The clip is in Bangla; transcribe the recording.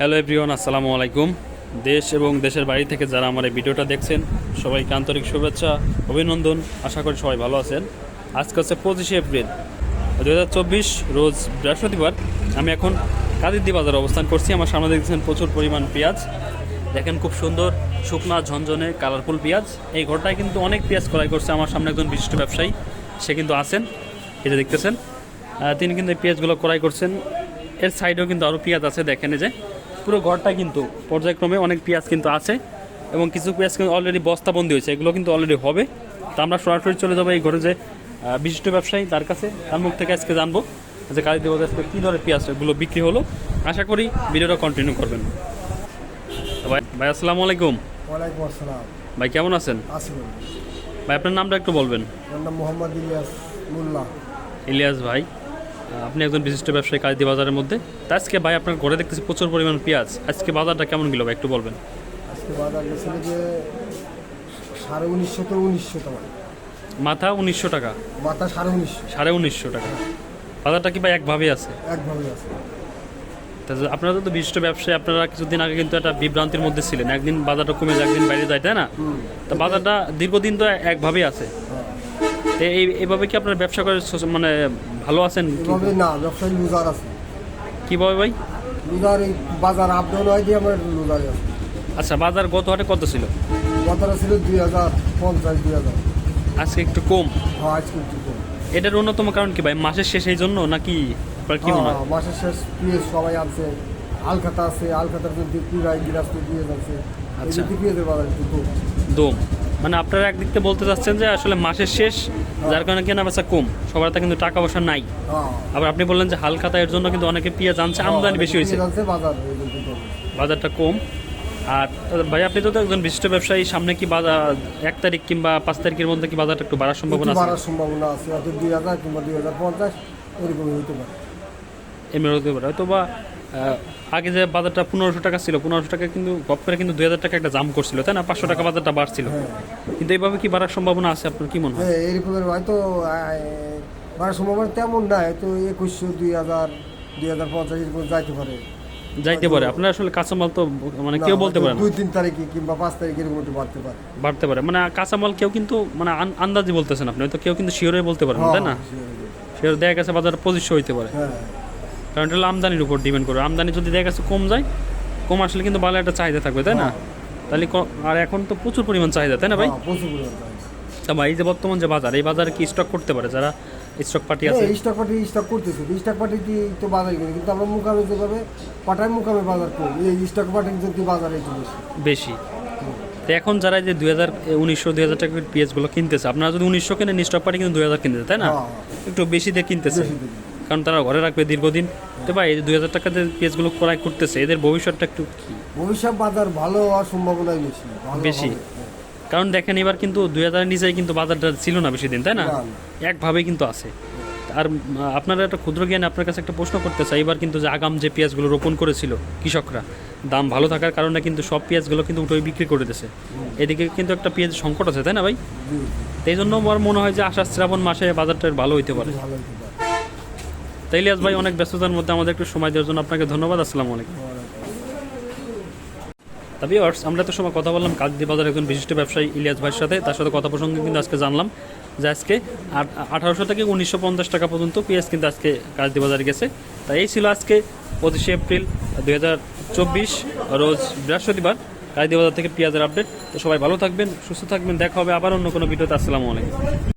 হ্যালো এভরিওয়ান, আসসালামু আলাইকুম। দেশ এবং দেশের বাড়ি থেকে যারা আমার এই ভিডিওটা দেখছেন, সবাইকে আন্তরিক শুভেচ্ছা, অভিনন্দন। আশা করি সবাই ভালো আছেন। আজকে হচ্ছে পঁচিশে এপ্রিল দু হাজার চব্বিশ, রোজ বৃহস্পতিবার। আমি এখন কাদিদ্দি বাজারে অবস্থান করছি। আমার সামনে দেখছেন প্রচুর পরিমাণ পেঁয়াজ। দেখেন খুব সুন্দর, শুকনা, ঝনঝনে, কালারফুল পেঁয়াজ। এই ঘরটায় কিন্তু অনেক পেঁয়াজ ক্রয় করছে আমার সামনে একজন বিশিষ্ট ব্যবসায়ী। সে কিন্তু আছেন এটা দেখতেছেন। তিনি কিন্তু এই পেঁয়াজগুলো ক্রয় করছেন। এর সাইডেও কিন্তু আরও পেঁয়াজ আছে, দেখেন যে। পুরো ঘরটা কিন্তু পর্যায়ক্রমে অনেক পেঁয়াজ কিন্তু আছে এবং কিছু পেঁয়াজ কিন্তু অলরেডি বস্তাবন্দি হয়েছে এগুলো কিন্তু অলরেডি হবে। তো আমরা সরাসরি চলে যাব এই ঘরে যে বিশিষ্ট ব্যবসায়ী তার কাছে। তার মুখ থেকে আজকে জানব যে কালীদেব আজকে কী ধরনের পেঁয়াজ এগুলো বিক্রি হলো। আশা করি ভিডিওটা কন্টিনিউ করবেন। ভাই ভাই আসসালামু আলাইকুম। ওয়ালাইকুম আসসালাম। ভাই কেমন আছেন? ভাই আপনার নামটা একটু বলবেন। আমার নাম মোহাম্মদ ইলিয়াস মোল্লা ইলিয়াস ভাই আপনি একজন বিশিষ্ট ব্যবসায়ী কালীদি বাজারের মধ্যে। তা আজকে ভাই আপনার ঘরে দেখতেছি প্রচুর পরিমাণ পেঁয়াজ। আজকে বাজারটা কেমন গেল ভাই একটু বলবেন? আজকে বাজার গেছিল যে সাড়ে উনিশশো তো উনিশশো তোমার মাথা উনিশশো টাকা। মাথা সাড়ে উনিশশো। সাড়ে উনিশশো টাকা। বাজারটা কি ভাই একভাবেই আছে? একভাবে আছে। তা আপনারা তো বিশিষ্ট ব্যবসায়ী আপনারা কিছুদিন আগে কিন্তু একটা বিভ্রান্তির মধ্যে ছিলেন। একদিন বাজারটা কমে যায় একদিন বাইরে যায় তাই না? তা বাজারটা দীর্ঘদিন তো একভাবেই আছে। তো এই এইভাবে কি আপনার ব্যবসা করে মানে ভালো আছেন এভাবে না ব্যবসায়ী লুজার আছে। কীভাবে ভাই? লুজার এই বাজার আপ ডাউন হয় দিয়ে আমার লুজারে আছে। আচ্ছা বাজার গত হাটে কত ছিল? বাজার ছিল দুই হাজার পঞ্চাশ দুই হাজার। আজকে একটু কম। হ্যাঁ আজকে একটু কম। এটার অন্যতম কারণ কি ভাই? মাসের শেষ এই জন্য নাকি আপনার কি মনে হয়? হ্যাঁ, মাসের শেষ পিএস সবাই আছে আলখাতা আছে আলখাতার মধ্যে পিরাই গিলাস পিএস আছে আচ্ছা। এই পিএসের বাজার একটু কম। দম। মানে আপনারা একদিক থেকে বলতে চাচ্ছেন যে আসলে মাসের শেষ যার কারণে কেনা বেচা কম সবার তো কিন্তু টাকা পয়সা নাই। হ্যাঁ। আবার আপনি বললেন যে হালখাতা এর জন্য কিন্তু অনেকে পেঁয়াজ আনছে আমদানি বেশি হয়েছে। বাজারটা কম। আর ভাই আপনি তো একজন বিশিষ্ট ব্যবসায়ী সামনে কি বাজার এক তারিখ কিংবা পাঁচ তারিখের মধ্যে কি বাজারটা একটু বাড়ার সম্ভাবনা আছে? বাড়ার সম্ভাবনা আছে হয়তো দুই হাজার কিংবা দুই হাজার পঞ্চাশ এরকমই হইতে পারে। এমনি হতে পারে। হয়তো বা আগে যে বাজারটা পনেরোশো টাকা ছিল পনেরোশো টাকা কিন্তু গপ করে কিন্তু দুই হাজার টাকা একটা জাম করছিল তাই না? পাঁচশো টাকা বাজারটা বাড়ছিল। হ্যাঁ। কিন্তু এইভাবে কি বাড়ার সম্ভাবনা আছে? আপনার কি মনে হয়? হ্যাঁ এরকমের হয়তো বাড়ার সম্ভাবনা তেমন না হয়তো একুশশো দুই হাজার দুই হাজার পঞ্চাশ এরকম যাইতে পারে। যাইতে পারে। আপনার আসলে কাঁচামাল তো মানে কেউ বলতে পারে দুই তিন তারিখে কিংবা পাঁচ তারিখে এরকম একটু বাড়তে পারে। বাড়তে পারে। মানে কাঁচামাল কেউ কিন্তু মানে আন- আন্দাজি বলতেছেন আপনি হয়তো কেউ কিন্তু শিওরে বলতে পারেন তাই না? শিওর দেখা গেছে বাজার পঁচিশশো হইতে পারে। হ্যাঁ। কারণ এটা হলো আমদানির উপর ডিপেন্ড করে। আমদানি যদি দেখা গেছে কম যায় কম আসলে কিন্তু ভালো একটা চাহিদা থাকবে তাই না? তাহলে আর এখন তো প্রচুর পরিমাণ চাহিদা তাই না ভাই? হ্যাঁ, প্রচুর পরিমাণ তা ভাই এই যে বর্তমান যে বাজার এই বাজারে কি স্টক করতে পারে যারা স্টক পার্টি আছে? হ্যাঁ, স্টক পার্টি স্টক করতেছে। স্টক পার্টি তো বাজার কিনে কিন্তু আমরা মুকামে যেভাবে পাঠায় মুকামে বাজার করি। এই স্টক পার্টি কিন্তু বাজারে একটু বেশি। তো এখন যারা যে দুই হাজার উনিশশো দুই হাজার টাকার পেঁয়াজগুলো কিনতেছে আপনারা যদি উনিশশো কেনেন স্টক পার্টি কিন্তু দুই হাজার কিনতেছে তাই না? হ্যাঁ, একটু বেশি দিয়ে কিনতেছে। কারণ তারা ঘরে রাখবে দীর্ঘদিন। তো ভাই এই যে দুই হাজার টাকাতে পেঁয়াজগুলো ক্রয় করতেছে এদের ভবিষ্যৎটা একটু কি? ভবিষ্যৎ বাজার ভালো হওয়ার সম্ভাবনাই বেশি। বেশি? কারণ দেখেন এবার কিন্তু দুই হাজারের নিচেই কিন্তু বাজারটা ছিল না বেশি দিন তাই না। একভাবেই কিন্তু আছে। আর আপনারা একটা ক্ষুদ্র জ্ঞানে আপনার কাছে একটা প্রশ্ন করতে চাই এবার কিন্তু যে আগাম যে পেঁয়াজগুলো রোপণ করেছিল কৃষকরা দাম ভালো থাকার কারণে কিন্তু সব পেঁয়াজগুলো কিন্তু উঠে বিক্রি করে দিয়েছে। এদিকে কিন্তু একটা পেঁয়াজ সংকট আছে তাই না ভাই? এই জন্য আমার মনে হয় যে আষাঢ় শ্রাবণ মাসে বাজারটা ভালো হইতে পারে। তাই ইলিয়াস ভাই অনেক ব্যস্ততার মধ্যে আমাদের একটু সময় দেওয়ার জন্য আপনাকে ধন্যবাদ, আসসালামু আলাইকুম। তবে ভিউয়ার্স আমরা তো সময় কথা বললাম কাকদি বাজার একজন বিশিষ্ট ব্যবসায়ী ইলিয়াস ভাইয়ের সাথে, তার সাথে কথা প্রসঙ্গে কিন্তু আজকে জানলাম যে আজকে আঠারোশো থেকে উনিশশো পঞ্চাশ টাকা পর্যন্ত পেঁয়াজ কিন্তু আজকে কাকদি বাজারে গেছে। তাই এই ছিল আজকে পঁচিশে এপ্রিল দুই হাজার চব্বিশ, রোজ বৃহস্পতিবার কাকদি বাজার থেকে পেঁয়াজের আপডেট। তো সবাই ভালো থাকবেন, সুস্থ থাকবেন, দেখা হবে আবার অন্য কোনো ভিডিওতে, আসসালামু আলাইকুম।